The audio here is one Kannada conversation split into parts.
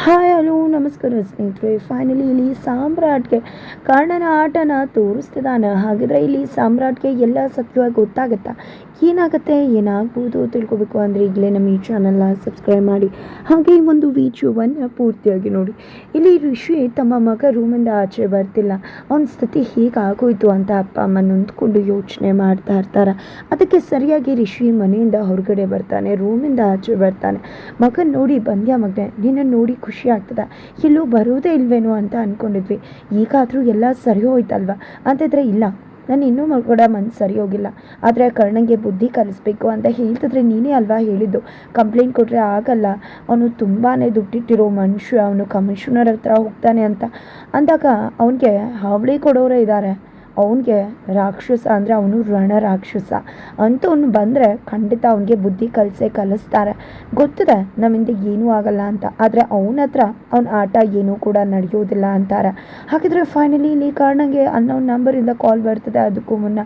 ಹಾಯ್, ಹಲೋ, ನಮಸ್ಕಾರ ಸ್ನೇಹಿತರೆ. ಫೈನಲಿ ಇಲ್ಲಿ ಸಾಮ್ರಾಟ್ಗೆ ಕರ್ಣನ ಆಟನ ತೋರಿಸ್ತಿದ್ದಾನೆ. ಹಾಗಿದ್ರೆ ಇಲ್ಲಿ ಸಾಮ್ರಾಟ್ಗೆ ಎಲ್ಲ ಸತ್ಯವಾಗಿ ಗೊತ್ತಾಗುತ್ತಾ? ಏನಾಗುತ್ತೆ, ಏನಾಗ್ಬೋದು ತಿಳ್ಕೊಬೇಕು ಅಂದರೆ ಈಗಲೇ ನಮ್ಮ ಈ ಚಾನಲ್ನ ಸಬ್ಸ್ಕ್ರೈಬ್ ಮಾಡಿ. ಹಾಗೆ ಈ ಒಂದು ವಿಡಿಯೋವನ್ನು ಪೂರ್ತಿಯಾಗಿ ನೋಡಿ. ಇಲ್ಲಿ ಋಷಿ ತಮ್ಮ ಮಗ ರೂಮಿಂದ ಆಚೆ ಬರ್ತಿಲ್ಲ. ಅವನ ಸ್ಥಿತಿ ಹೀಗಾಗೋಯ್ತು ಅಂತ ಅಪ್ಪ ಅಮ್ಮ ನೊಂದ್ಕೊಂಡು ಯೋಚನೆ ಮಾಡ್ತಾ ಇರ್ತಾರೆ. ಅದಕ್ಕೆ ಸರಿಯಾಗಿ ಋಷಿ ಮನೆಯಿಂದ ಹೊರಗಡೆ ಬರ್ತಾನೆ, ರೂಮಿಂದ ಆಚೆ ಬರ್ತಾನೆ. ಮಗನ ನೋಡಿ, ಬಂದ್ಯಾ ಮಗ ನಿನ್ನ ನೋಡಿ ಖುಷಿ ಆಗ್ತದೆ. ಇಲ್ಲೂ ಬರೋದೇ ಇಲ್ವೇನೋ ಅಂತ ಅಂದ್ಕೊಂಡಿದ್ವಿ ಈಗಾದರೂ ಎಲ್ಲ ಸರಿ ಹೋಯ್ತಲ್ವ? ಅಂತಿದ್ರೆ ಇಲ್ಲ. ನಾನು ಇನ್ನೂ ಕೂಡ ಮನ್ಸು ಸರಿ ಹೋಗಿಲ್ಲ. ಆದರೆ ಕರ್ಣಂಗೆ ಬುದ್ಧಿ ಕಲಿಸ್ಬೇಕು ಅಂತ ಹೇಳ್ತಿದ್ರೆ ನೀನೇ ಅಲ್ವಾ ಹೇಳಿದ್ದು? ಕಂಪ್ಲೇಂಟ್ ಕೊಟ್ಟರೆ ಆಗಲ್ಲ. ಅವನು ತುಂಬಾ ದುಡ್ಡಿಟ್ಟಿರೋ ಮನುಷ್ಯ. ಅವನು ಕಮಿಷನರ್ ಹತ್ರ ಹೋಗ್ತಾನೆ ಅಂತ. ಅಂದಾಗ ಅವನಿಗೆ ಹಾವಳಿ ಕೊಡೋರೇ ಇದ್ದಾರೆ ಅವನಿಗೆ ರಾಕ್ಷಸ ಅಂದರೆ ಅವನು ರಣ ರಾಕ್ಷಸ. ಅಂಥವ್ನು ಬಂದರೆ ಖಂಡಿತ ಅವನಿಗೆ ಬುದ್ಧಿ ಕಲಿಸೇ, ಕಲಿಸ್ತಾರೆ. ಗೊತ್ತಿದೆ ನಮ್ಮಿಂದ ಏನೂ ಆಗಲ್ಲ ಅಂತ. ಆದರೆ ಅವನ ಹತ್ರ ಅವನ ಆಟ ಏನೂ ಕೂಡ ನಡೆಯೋದಿಲ್ಲ ಅಂತಾರೆ. ಹಾಗಿದ್ರೆ ಫೈನಲಿ ಇಲ್ಲಿ ಕಾರಣಕ್ಕೆ ಅನ್ನೋನ್ ನಂಬರಿಂದ ಕಾಲ್ ಬರ್ತದೆ, ಅದಕ್ಕೂ ಮುನ್ನ.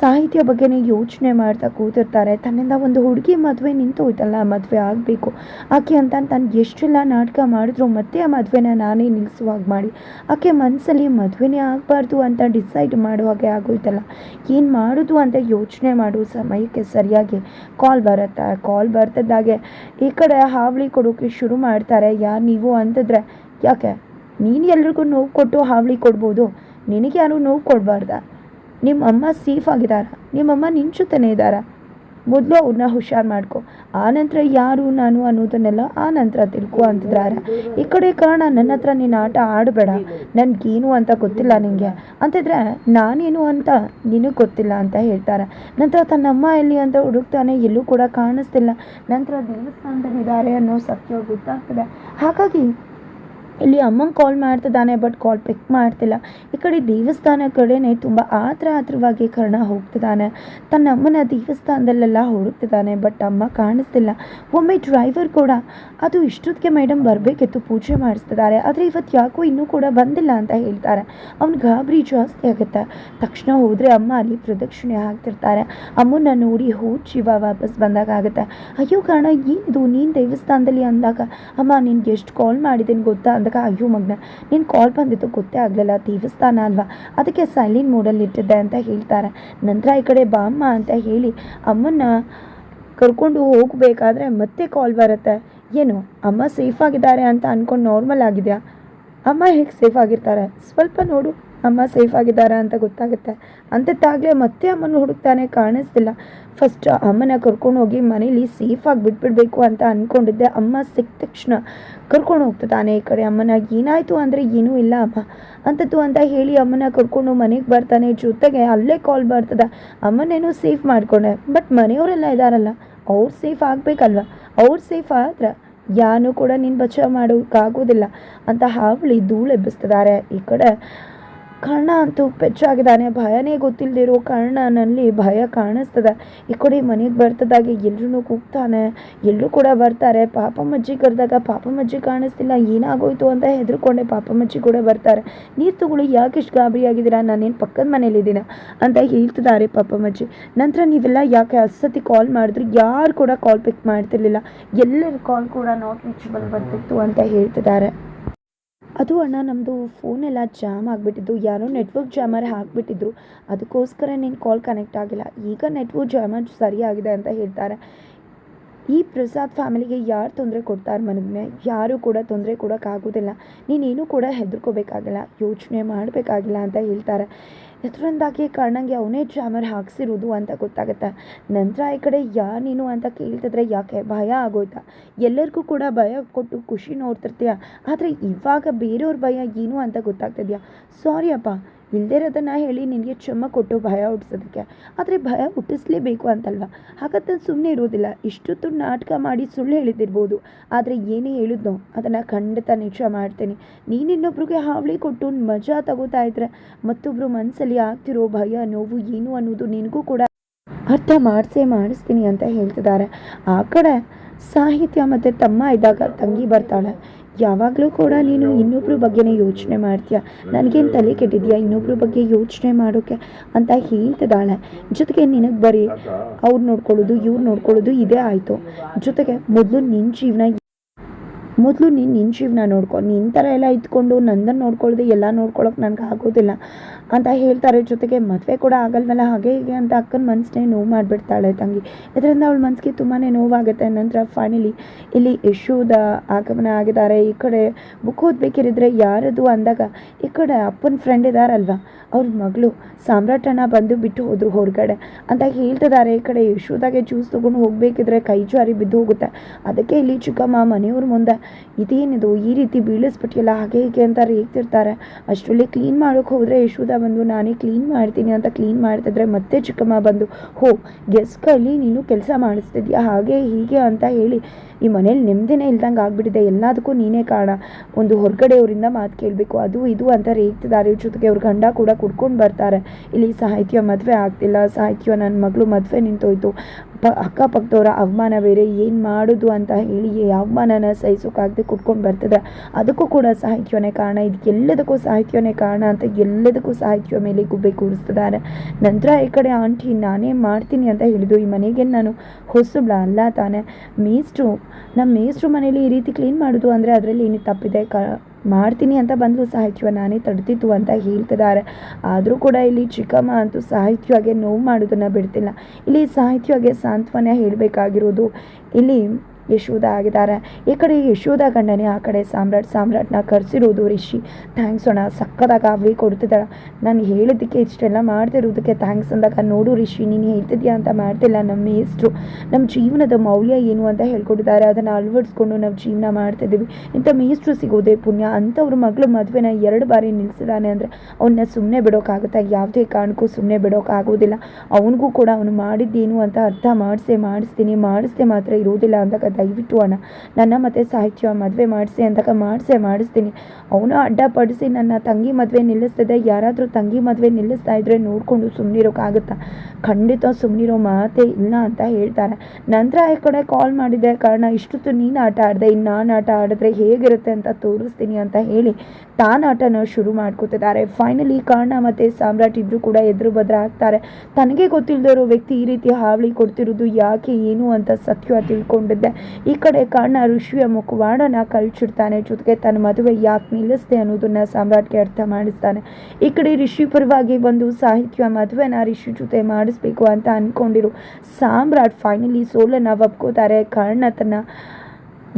ಸಾಹಿತ್ಯ ಬಗ್ಗೆನೇ ಯೋಚನೆ ಮಾಡ್ತಾ ಕೂತಿರ್ತಾರೆ. ತನ್ನಿಂದ ಒಂದು ಹುಡುಗಿ ಮದುವೆ ನಿಂತು ಹೋಯ್ತಲ್ಲ ಮದುವೆ ಆಗಬೇಕು. ಆಕೆ ಅಂತ ತಾನು ಎಷ್ಟೆಲ್ಲ ನಾಟಕ ಮಾಡಿದ್ರು ಮತ್ತೆ ಆ ಮದುವೆನ ನಾನೇ ನಿಲ್ಲಿಸುವಾಗ ಮಾಡಿ. ಆಕೆ ಮನಸ್ಸಲ್ಲಿ ಮದುವೆನೇ ಆಗಬಾರ್ದು ಅಂತ ಡಿಸೈಡ್ ಮಾಡೋ ಹಾಗೆ ಆಗೋಯ್ತಲ್ಲ. ಏನು ಮಾಡೋದು ಅಂತ ಯೋಚನೆ ಮಾಡೋ ಸಮಯಕ್ಕೆ ಸರಿಯಾಗಿ. ಕಾಲ್ ಬರುತ್ತೆ? ಕಾಲ್ ಬರ್ತಿದ್ದಾಗೆ. ಈ ಕಡೆ ಹಾವಳಿ ಕೊಡೋಕೆ ಶುರು ಮಾಡ್ತಾರೆ. ಯಾರು ನೀವು ಅಂತಿದ್ರೆ, ಯಾಕೆ? ನೀನು ಎಲ್ರಿಗೂ ನೋವು ಕೊಟ್ಟು ಹಾವಳಿ ಕೊಡ್ಬೋದು. ನಿನಗೆ ಯಾರು ನೋವು ಕೊಡಬಾರ್ದ? ನಿಮ್ಮ ಅಮ್ಮ ಸೇಫ್ ಆಗಿದಾರ? ನಿಮ್ಮಮ್ಮ ಅಮ್ಮ ಜೊತೆನೇ ಇದ್ದಾರ ಮೊದಲು ಅವ್ರನ್ನ ಹುಷಾರು ಮಾಡ್ಕೊ. ಆನಂತರ ಯಾರು, ನಾನು ಅನ್ನೋದನ್ನೆಲ್ಲ ಆ ನಂತರ ತಿಳ್ಕೊ ಅಂತಿದ್ದಾರೆ ಈ ಕಡೆ ಕಾರಣ, ನನ್ನ ಹತ್ರ ನೀನು ಆಟ ಆಡಬೇಡ. ನನಗೇನು ಅಂತ ಗೊತ್ತಿಲ್ಲ ನಿನಗೆ ಅಂತಿದ್ರೆ ನಾನೇನು ಅಂತ ನಿನಗೆ ಗೊತ್ತಿಲ್ಲ ಅಂತ ಹೇಳ್ತಾರೆ. ನಂತರ ತನ್ನ ಅಮ್ಮ ಎಲ್ಲಿ ಅಂತ ಹುಡುಕ್ತಾನೆ ಎಲ್ಲೂ ಕೂಡ ಕಾಣಿಸ್ತಿಲ್ಲ. ನಂತರ ದೇವಸ್ಥಾನದಲ್ಲಿದ್ದಾರೆ ಅನ್ನೋ ಸತ್ಯ ಗೊತ್ತಾಗ್ತದೆ. ಹಾಗಾಗಿ ಇಲ್ಲಿ ಅಮ್ಮಂಗೆ ಕಾಲ್ ಮಾಡ್ತಿದ್ದಾನೆ ಬಟ್ ಕಾಲ್ ಪಿಕ್ ಮಾಡ್ತಿಲ್ಲ. ಈ ಕಡೆ ದೇವಸ್ಥಾನ ಕಡೆನೇ ತುಂಬ ಆತ್ರ ಆತ್ರವಾಗಿ ಕರ್ಣ ಹೋಗ್ತಿದ್ದಾನೆ. ತನ್ನ ಅಮ್ಮನ ದೇವಸ್ಥಾನದಲ್ಲೆಲ್ಲ ಹುಡುಕ್ತಿದ್ದಾನೆ ಬಟ್ ಅಮ್ಮ ಕಾಣಿಸ್ತಿಲ್ಲ. ಒಮ್ಮೆ ಡ್ರೈವರ್ ಕೂಡ, ಅದು ಇಷ್ಟೊತ್ತಿಗೆ ಮೇಡಮ್ ಬರಬೇಕಿತ್ತು, ಪೂಜೆ ಮಾಡಿಸ್ತಿದ್ದಾರೆ. ಆದರೆ ಇವತ್ತು ಯಾಕೋ ಇನ್ನೂ ಕೂಡ ಬಂದಿಲ್ಲ ಅಂತ ಹೇಳ್ತಾರೆ. ಅವ್ನು ಗಾಬರಿ ಜಾಸ್ತಿ ಆಗುತ್ತೆ. ತಕ್ಷಣ ಹೋದರೆ ಅಮ್ಮ ಅಲ್ಲಿ ಪ್ರದಕ್ಷಿಣೆ ಹಾಕ್ತಿರ್ತಾರೆ. ಅಮ್ಮನ ನೋಡಿ ಹೋದ ಶಿವ ವಾಪಸ್ ಬಂದಾಗ ಆಗುತ್ತೆ. ಅಯ್ಯೋ ಕಾರಣ, ಏನಿದು? ನೀನು ದೇವಸ್ಥಾನದಲ್ಲಿ ಅಂದಾಗ, ಅಮ್ಮ, ನಿನ್ಗೆ ಎಷ್ಟು ಕಾಲ್ ಮಾಡಿದ್ದೀನಿ ಗೊತ್ತಾ? ಅಂದಾಗ ಅಯ್ಯೋ ಮಗ್ನ, ನೀನು ಕಾಲ್ ಬಂದಿದ್ದು ಗೊತ್ತೇ ಆಗಲಿಲ್ಲ, ದೇವಸ್ಥಾನ ಅಲ್ವಾ? ಅದಕ್ಕೆ ಸೈಲೆಂಟ್ ಮೋಡಲ್ಲಿ ಇಟ್ಟಿದ್ದೆ ಅಂತ ಹೇಳ್ತಾರೆ. ನಂತರ ಈ ಕಡೆ ಬಾಮ್ಮ ಅಂತ ಹೇಳಿ, ಅಮ್ಮನ್ನ ಕರ್ಕೊಂಡು ಹೋಗಬೇಕಾದ್ರೆ ಮತ್ತೆ ಕಾಲ್ ಬರುತ್ತೆ. ಏನು, ಅಮ್ಮ ಸೇಫ್ ಆಗಿದ್ದಾರೆ ಅಂತ ಅಂದ್ಕೊಂಡು ನಾರ್ಮಲ್ ಆಗಿದೆಯಾ? ಅಮ್ಮ ಹೇಗೆ ಸೇಫ್ ಆಗಿರ್ತಾರೆ? ಸ್ವಲ್ಪ ನೋಡು, ಅಮ್ಮ ಸೇಫ್ ಆಗಿದ್ದಾರೆ ಅಂತ ಗೊತ್ತಾಗುತ್ತೆ. ಅಂತಿದ್ದಾಗಲೇ ಮತ್ತೆ ಅಮ್ಮನ ಹುಡುಕ್ತಾನೆ ಕಾಣಿಸ್ತಿಲ್ಲ. ಫಸ್ಟ್ ಅಮ್ಮನ ಕರ್ಕೊಂಡು ಹೋಗಿ ಮನೇಲಿ ಸೇಫಾಗಿ ಬಿಟ್ಬಿಡ್ಬೇಕು ಅಂತ ಅಂದ್ಕೊಂಡಿದ್ದೆ ಅಮ್ಮ ಸಿಕ್ಕ ತಕ್ಷಣ ಕರ್ಕೊಂಡು ಹೋಗ್ತಾನೆ ಈ ಕಡೆ. ಅಮ್ಮನ ಏನಾಯಿತು ಅಂದರೆ ಏನೂ ಇಲ್ಲ ಅಮ್ಮ. ಅಂಥದ್ದು ಅಂತ ಹೇಳಿ ಅಮ್ಮನ ಕರ್ಕೊಂಡು ಮನೆಗೆ ಬರ್ತಾನೆ. ಜೊತೆಗೆ ಅಲ್ಲೇ ಕಾಲ್ ಬರ್ತದೆ. ಅಮ್ಮನೇನೋ ಸೇಫ್ ಮಾಡಿಕೊಂಡೆ. ಬಟ್ ಮನೆಯವರೆಲ್ಲ ಇದ್ದಾರಲ್ಲ ಅವ್ರು ಸೇಫ್ ಆಗಬೇಕಲ್ವ? ಅವ್ರು ಸೇಫ್ ಆದ್ರೆ ಯಾನು ಕೂಡ ನೀನು ಬಚಾವ್ ಮಾಡೋಕ್ಕಾಗೋದಿಲ್ಲ ಅಂತ ಹಾವಳಿ ಧೂಳು ಎಬ್ಬಿಸ್ತಿದ್ದಾರೆ ಈ ಕಡೆ ಕರ್ಣ ಅಂತೂ ಪೆಚ್ಚಾಗಿದ್ದಾನೆ ಭಯನೇ ಗೊತ್ತಿಲ್ಲದಿರೋ ಕರ್ಣನಲ್ಲಿ ಭಯ ಕಾಣಿಸ್ತದೆ. ಈ ಕಡೆ ಮನೆಗೆ ಬರ್ತದಾಗೆ ಎಲ್ಲರೂ ಕೂಗ್ತಾನೆ. ಎಲ್ಲರೂ ಕೂಡ ಬರ್ತಾರೆ. ಪಾಪಮ್ಮಜ್ಜಿ ಕರೆದಾಗ ಪಾಪಮ್ಮಜ್ಜಿ ಕಾಣಿಸ್ತಿಲ್ಲ. ಏನಾಗೋಯ್ತು ಅಂತ ಹೆದರ್ಕೊಂಡೆ ಪಾಪಮ್ಮಜ್ಜಿ ಕೂಡ ಬರ್ತಾರೆ. ನೀರು ತಗೊಳ್ಳಿ ಯಾಕೆ ಇಷ್ಟು ಗಾಬರಿ ಆಗಿದ್ದೀರಾ? ನಾನೇನು ಪಕ್ಕದ ಮನೇಲಿದ್ದೀನ ಅಂತ ಹೇಳ್ತಿದ್ದಾರೆ ಪಾಪಮ್ಮಜ್ಜಿ ನಂತರ ನೀವೆಲ್ಲ ಯಾಕೆ ಅಸತಿ ಕಾಲ್ ಮಾಡಿದ್ರು? ಯಾರು ಕೂಡ ಕಾಲ್ ಪಿಕ್ ಮಾಡ್ತಿರ್ಲಿಲ್ಲ. ಎಲ್ಲರ ಕಾಲ್ ಕೂಡ ನಾಟ್ ರೀಚಬಲ್ ಬರ್ತಿತ್ತು ಅಂತ ಹೇಳ್ತಿದ್ದಾರೆ. ಅದು ಅಣ್ಣ ನಮ್ಮದು ಫೋನೆಲ್ಲ ಜಾಮ್ ಆಗಿಬಿಟ್ಟಿದ್ದು. ಯಾರೋ ನೆಟ್ವರ್ಕ್ ಜಾಮರ್ ಹಾಕಿಬಿಟ್ಟಿದ್ರು. ಅದಕ್ಕೋಸ್ಕರ ನೀನು ಕಾಲ್ ಕನೆಕ್ಟ್ ಆಗಿಲ್ಲ. ಈಗ ನೆಟ್ವರ್ಕ್ ಜಾಮರ್ ಸರಿಯಾಗಿದೆ ಅಂತ ಹೇಳ್ತಾರೆ. ಈ ಪ್ರಸಾದ್ ಫ್ಯಾಮಿಲಿಗೆ ಯಾರು ತೊಂದರೆ ಕೊಡ್ತಾರೆ ಮನಗ್ನೆ ಯಾರೂ ಕೂಡ ತೊಂದರೆ ಕೊಡೋಕ್ಕಾಗೋದಿಲ್ಲ. ನೀನೇನು ಕೂಡ ಹೆದರ್ಕೋಬೇಕಾಗಿಲ್ಲ. ಯೋಚನೆ ಮಾಡಬೇಕಾಗಿಲ್ಲ ಅಂತ ಹೇಳ್ತಾರೆ. ಇದರಿಂದಾಗಿ ಕಾರಣಂಗೆ ಅವನೇ ಜಾಮರ್ ಹಾಕ್ಸಿರೋದು ಅಂತ ಗೊತ್ತಾಗುತ್ತೆ. ನಂತರ ಈ ಕಡೆ ಯಾರು ನೀನು ಅಂತ ಕೇಳ್ತಿದ್ರೆ ಯಾಕೆ? ಭಯ ಆಗೋಯ್ತಾ? ಎಲ್ಲರಿಗೂ ಕೂಡ ಭಯ ಕೊಟ್ಟು ಖುಷಿ ನೋಡ್ತಿರ್ತೀಯ. ಆದರೆ ಇವಾಗ ಬೇರೆಯವ್ರ ಭಯ ಏನು ಅಂತ ಗೊತ್ತಾಗ್ತಿದ್ಯಾ? ಸಾರಿ ಅಪ್ಪ. ಇಲ್ದಿರೋದನ್ನು ಹೇಳಿ ನಿನಗೆ ಕ್ಷಮ ಕೊಟ್ಟು ಭಯ ಹುಟ್ಟಿಸೋದಕ್ಕೆ. ಆದರೆ ಭಯ ಹುಟ್ಟಿಸ್ಲೇಬೇಕು ಅಂತಲ್ವ? ಹಾಗಂತ ಸುಮ್ಮನೆ ಇರೋದಿಲ್ಲ. ಇಷ್ಟೊತ್ತು ನಾಟಕ ಮಾಡಿ ಸುಳ್ಳು ಹೇಳಿದ್ದಿರ್ಬೋದು ಆದರೆ ಏನೇ ಹೇಳಿದ್ನೋ ಅದನ್ನು ಖಂಡಿತ ನಿಕ್ಷ ಮಾಡ್ತೀನಿ. ನೀನು ಇನ್ನೊಬ್ರಿಗೆ ಹಾವಳಿ ಕೊಟ್ಟು ಮಜಾ ತಗೋತಾ ಇದ್ರೆ ಮತ್ತೊಬ್ಬರು ಮನಸ್ಸಲ್ಲಿ ಆಗ್ತಿರೋ ಭಯ, ನೋವು ಏನು ಅನ್ನೋದು ನಿನಗೂ ಕೂಡ ಅರ್ಥ ಮಾಡಿಸೇ ಮಾಡಿಸ್ತೀನಿ ಅಂತ ಹೇಳ್ತಿದ್ದಾರೆ. ಆ ಕಡೆ ಸಾಹಿತ್ಯ ಮತ್ತು ತಮ್ಮ ಇದ್ದಾಗ ತಂಗಿ ಬರ್ತಾಳೆ. ಯಾವಾಗಲೂ ಕೂಡ ನೀನು ಇನ್ನೊಬ್ರ ಬಗ್ಗೆನೇ ಯೋಚನೆ ಮಾಡ್ತೀಯ? ನನಗೇನು ತಲೆ ಕೆಟ್ಟಿದ್ಯಾ? ಇನ್ನೊಬ್ರ ಬಗ್ಗೆ ಯೋಚನೆ ಮಾಡೋಕ್ಕೆ ಅಂತ ಹೇಳ್ತಿದ್ದಾಳೆ. ಜೊತೆಗೆ ನಿನಗೆ ಬರೀ ಅವ್ರು ನೋಡ್ಕೊಳ್ಳೋದು, ಇವ್ರು ನೋಡ್ಕೊಳ್ಳೋದು ಇದೇ ಆಯಿತು. ಜೊತೆಗೆ ಮೊದಲು ನಿನ್ನ ಜೀವನ ಮೊದಲು ನೀನು ನಿನ್ನ ಜೀವನ ನೋಡ್ಕೊ ನಿನ್ನ ಥರ ಎಲ್ಲ ಇದ್ಕೊಂಡು ನಂದನ್ನು ನೋಡ್ಕೊಳ್ದೆ, ಎಲ್ಲ ನೋಡ್ಕೊಳಕ್ಕೆ ನನಗೆ ಆಗೋದಿಲ್ಲ ಅಂತ ಹೇಳ್ತಾರೆ. ಜೊತೆಗೆ ಮದುವೆ ಕೂಡ ಆಗಲ್ವಲ್ಲ, ಹಾಗೆ ಹೀಗೆ ಅಂತ ಅಕ್ಕನ ಮನಸ್ಸನ್ನೇ ನೋವು ಮಾಡಿಬಿಡ್ತಾಳೆ ತಂಗಿ. ಇದರಿಂದ ಅವಳ ಮನಸ್ಸಿಗೆ ತುಂಬಾ ನೋವಾಗುತ್ತೆ. ನಂತರ ಫೈನಲಿ ಇಲ್ಲಿ ಯಶೋದ ಆಗಮನ ಆಗಿದ್ದಾರೆ. ಈ ಕಡೆ ಬುಕ್ ಓದಬೇಕಿರಿದ್ರೆ ಯಾರದು ಅಂದಾಗ ಈ ಕಡೆ ಅಪ್ಪನ ಫ್ರೆಂಡ್ ಇದ್ದಾರಲ್ವ ಅವ್ರ ಮಗಳು ಸಾಮ್ರಾಟನ ಬಂದು ಬಿಟ್ಟು ಹೋದರು ಹೊರಗಡೆ ಅಂತ ಹೇಳ್ತಿದ್ದಾರೆ. ಈ ಕಡೆ ಯಶೋದಾಗೆ ಜ್ಯೂಸ್ ತೊಗೊಂಡು ಹೋಗಬೇಕಿದ್ರೆ ಕೈ ಜಾರಿ ಬಿದ್ದು ಹೋಗುತ್ತೆ ಅದಕ್ಕೆ ಇಲ್ಲಿ ಚಿಕ್ಕಮ್ಮ ಮನೆಯವ್ರ ಮುಂದೆ ಇದೇನಿದು? ಈ ರೀತಿ ಬೀಳಿಸ್ಬಿಟ್ಟಿಲ್ಲ ಹಾಗೆ ಹೀಗೆ ಅಂತ ರೇಗ್ತಿರ್ತಾರೆ ಅಷ್ಟರಲ್ಲಿ ಕ್ಲೀನ್ ಮಾಡೋಕೆ ಹೋದರೆ ಯಶೋಧ ಬಂದು, ನಾನೇ ಕ್ಲೀನ್ ಮಾಡ್ತೀನಿ ಅಂತ ಕ್ಲೀನ್ ಮಾಡ್ತಿದ್ರೆ ಮತ್ತೆ ಚಿಕ್ಕಮ್ಮ ಬಂದು, ಹೋ ಗೆಸ್ಕಲ್ಲಿ ನೀನು ಕೆಲಸ ಮಾಡಿಸ್ತಿದ್ಯಾ? ಹಾಗೆ ಹೀಗೆ ಅಂತ ಹೇಳಿ, ಈ ಮನೇಲಿ ನೆಮ್ಮದಿನೇ ಇಲ್ದಂಗೆ ಆಗ್ಬಿಟ್ಟಿದೆ. ಎಲ್ಲದಕ್ಕೂ ನೀನೇ ಕಾರಣ. ಒಂದು ಹೊರಗಡೆಯವರಿಂದ ಮಾತು ಕೇಳಬೇಕು. ಅದು ಇದು ಅಂತ ರೇಗ್ತಿದ್ದಾರೆ. ಜೊತೆಗೆ ಅವ್ರ ಗಂಡ ಕೂಡ ಕುಡ್ಕೊಂಡು ಬರ್ತಾರೆ. ಇಲ್ಲಿ ಸಾಹಿತ್ಯ ಮದುವೆ ಆಗ್ತಿಲ್ಲ. ಸಾಹಿತ್ಯ ನನ್ನ ಮಗಳು ಮದುವೆ ನಿಂತೋಯ್ತು. ಪ ಅಕ್ಕಪಕ್ಕದವರ ಅವಮಾನ ಬೇರೆ. ಏನು ಮಾಡೋದು ಅಂತ ಹೇಳಿ ಅವಮಾನನ ಅವಮಾನನ ಸಹಿಸೋಕ್ಕಾಗದೆ ಕುಟ್ಕೊಂಡು ಬರ್ತದೆ. ಅದಕ್ಕೂ ಕೂಡ ಸಾಹಿತ್ಯವೇ ಕಾರಣ. ಇದಕ್ಕೆಲ್ಲದಕ್ಕೂ ಸಾಹಿತ್ಯವೇ ಕಾರಣ ಅಂತ ಎಲ್ಲದಕ್ಕೂ ಸಾಹಿತ್ಯ ಮೇಲೆ ಗುಬ್ಬೆ ಕೂರಿಸ್ತಿದ್ದಾರೆ. ನಂತರ ಈ ಕಡೆ ಆಂಟಿ, ನಾನೇ ಮಾಡ್ತೀನಿ ಅಂತ ಹೇಳಿದ್ರು. ಈ ಮನೆಗೆ ನಾನು ಹೊಸಬ್ಳ ಅಲ್ಲ ತಾನೆ. ಮೇಸ್ಟ್ರು ನಮ್ಮ ಮೇಸ್ಟ್ರು ಮನೇಲಿ ಈ ರೀತಿ ಕ್ಲೀನ್ ಮಾಡೋದು ಅಂದರೆ ಅದರಲ್ಲಿ ಏನು ತಪ್ಪಿದೆ? ಕ, ಮಾಡ್ತೀನಿ ಅಂತ ಬಂದು ಸಾಹಿತ್ಯ ನಾನೇ ತಡೆದಿತ್ತು ಅಂತ ಹೇಳ್ತಿದ್ದಾರೆ. ಆದರೂ ಕೂಡ ಇಲ್ಲಿ ಚಿಕ್ಕಮ್ಮ ಅಂತೂ ಸಾಹಿತ್ಯವಾಗೆ ನೋವು ಮಾಡೋದನ್ನು ಬಿಡ್ತಿಲ್ಲ. ಇಲ್ಲಿ ಸಾಹಿತ್ಯವಾಗೆ ಸಾಂತ್ವನ ಹೇಳಬೇಕಾಗಿರೋದು ಇಲ್ಲಿ ಯಶೋಧ ಆಗಿದ್ದಾರೆ ಈ ಕಡೆ ಯಶೋದ ಗಂಡನೇ, ಆ ಕಡೆ ಸಾಮ್ರಾಟ್, ಸಾಮ್ರಾಟ್ನ ಕರೆಸಿರೋದು ರಿಷಿ. ಥ್ಯಾಂಕ್ಸ್ ಅಣ್ಣ ಸಕ್ಕದಾಗ ಅವಳಿ ಕೊಡ್ತಿದ್ದಾಳೆ. ನಾನು ಹೇಳಿದ್ದಕ್ಕೆ ಇಷ್ಟೆಲ್ಲ ಮಾಡ್ತಿರೋದಕ್ಕೆ ಥ್ಯಾಂಕ್ಸ್ ಅಂದಾಗ, ನೋಡು ರಿಷಿ, ನೀನು ಹೇಳ್ತಿದ್ಯಾ ಅಂತ ಮಾಡ್ತಿಲ್ಲ, ನಮ್ಮ ಮೇಸ್ಟ್ರು ನಮ್ಮ ಜೀವನದ ಮೌಲ್ಯ ಏನು ಅಂತ ಹೇಳ್ಕೊಟ್ಟಿದ್ದಾರೆ. ಅದನ್ನು ಅಳವಡಿಸ್ಕೊಂಡು ನಾವು ಜೀವನ ಮಾಡ್ತಿದ್ದೀವಿ. ಇಂಥ ಮೇಸ್ಟ್ರು ಸಿಗೋದೇ ಪುಣ್ಯ. ಅಂಥವ್ರ ಮಗಳು ಮದುವೆನ ಎರಡು ಬಾರಿ ನಿಲ್ಲಿಸಿದಾನೆ ಅಂದರೆ ಅವನ್ನ ಸುಮ್ಮನೆ ಬಿಡೋಕ್ಕಾಗುತ್ತಾ ಯಾವುದೇ ಕಾರಣಕ್ಕೂ ಸುಮ್ಮನೆ ಬಿಡೋಕ್ಕಾಗೋದಿಲ್ಲ ಅವನಿಗೂ ಕೂಡ ಅವನು ಮಾಡಿದ್ದೇನು ಅಂತ ಅರ್ಥ ಮಾಡಿಸೇ, ಮಾಡಿಸ್ತೀನಿ, ಮಾಡಿಸ್ದೆ ಮಾತ್ರ ಇರೋದಿಲ್ಲ ಅಂದಾಗ ದಯವಿಟ್ಟು ಅಣ್ಣ. ನನ್ನ ಮತ್ತು ಸಾಹಿತ್ಯ ಮದುವೆ ಮಾಡಿಸಿ ಅಂದಾಗ ಮಾಡಿಸೇ, ಮಾಡಿಸ್ತೀನಿ. ಅವನು ಅಡ್ಡಪಡಿಸಿ ನನ್ನ ತಂಗಿ ಮದುವೆ ನಿಲ್ಲಿಸ್ತಿದೆ. ಯಾರಾದರೂ ತಂಗಿ ಮದುವೆ ನಿಲ್ಲಿಸ್ತಾ ಇದ್ರೆ ನೋಡಿಕೊಂಡು ಸುಮ್ಮನಿರೋಕ್ಕಾಗುತ್ತಾ ಖಂಡಿತ ಸುಮ್ಮನಿರೋ ಮಾತೇ ಇಲ್ಲ ಅಂತ ಹೇಳ್ತಾರೆ ನಂತರ ಈ ಕಡೆ ಕಾಲ್ ಮಾಡಿದೆ. ಕಾರಣ, ಇಷ್ಟೊತ್ತು ನೀನು ಆಟ ಆಡಿದೆ ಇನ್ನು ನಾನು ಆಟ ಆಡಿದ್ರೆ ಹೇಗಿರುತ್ತೆ ಅಂತ ತೋರಿಸ್ತೀನಿ ಅಂತ ಹೇಳಿ ತಾನು ಆಟನ ಶುರು ಮಾಡ್ಕೋತಿದ್ದಾರೆ. ಫೈನಲಿ ಕಾರಣ ಮತ್ತು ಸಾಮ್ರಾಟ್ ಇಬ್ಬರು ಕೂಡ ಎದುರು ಬದ್ರ ಆಗ್ತಾರೆ ತನಗೆ ಗೊತ್ತಿಲ್ಲದೆ ವ್ಯಕ್ತಿ ಈ ರೀತಿ ಹಾವಳಿ ಕೊಡ್ತಿರೋದು ಯಾಕೆ, ಏನು ಅಂತ ಸತ್ಯ ತಿಳ್ಕೊಂಡಿದ್ದೆ. ಈ ಕಡೆ ಕರ್ಣ ಋಷಿಯ ಮುಖವಾಡನ ಕಳ್ಚಿಡ್ತಾನೆ ಜೊತೆಗೆ ತನ್ನ ಮದುವೆ ಯಾಕೆ ನಿಲ್ಲಿಸ್ದೆ ಅನ್ನೋದನ್ನ ಸಾಮ್ರಾಟ್ಗೆ ಅರ್ಥ ಮಾಡಿಸ್ತಾನೆ. ಈ ಕಡೆ ಋಷಿ ಪರವಾಗಿ ಒಂದು ಸಾಹಿತ್ಯ ಮದುವೆನ ಋಷಿ ಜೊತೆ ಮಾಡಿಸ್ಬೇಕು ಅಂತ ಅಂದ್ಕೊಂಡಿರು ಸಾಮ್ರಾಟ್ ಫೈನಲಿ ಸೋಲನ್ನು ಒಪ್ಕೋತಾರೆ. ಕರ್ಣ ತನ್ನ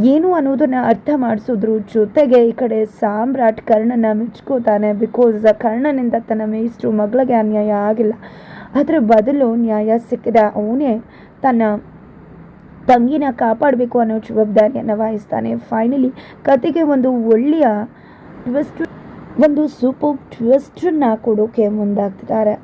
ಏನು ಅನ್ನೋದನ್ನ ಅರ್ಥ ಮಾಡಿಸಿದ್ರು. ಜೊತೆಗೆ ಈ ಕಡೆ ಸಾಮ್ರಾಟ್ ಕರ್ಣನ ಮೆಚ್ಕೋತಾನೆ. ಬಿಕಾಸ್ ಕರ್ಣನಿಂದ ತನ್ನ ಮೇಷ್ಟ್ರು ಮಗಳಿಗೆ ಅನ್ಯಾಯ ಆಗಿಲ್ಲ. ಅದರ ಬದಲು ನ್ಯಾಯ ಸಿಕ್ಕಿದ. ಅವನೇ ತನ್ನ ತಂಗಿನ ಕಾಪಾಡಬೇಕು ಅನ್ನೋ ಜವಾಬ್ದಾರಿಯನ್ನು ವಹಿಸ್ತಾನೆ. ಫೈನಲಿ ಕತೆಗೆ ಒಂದು ಒಳ್ಳೆಯ ಟ್ವಿಸ್ಟ್ ಒಂದು ಸೂಪರ್ ಟ್ವಿಸ್ಟನ್ನು ಕೊಡೋಕೆ ಮುಂದಾಗ್ತಿದ್ದಾರೆ.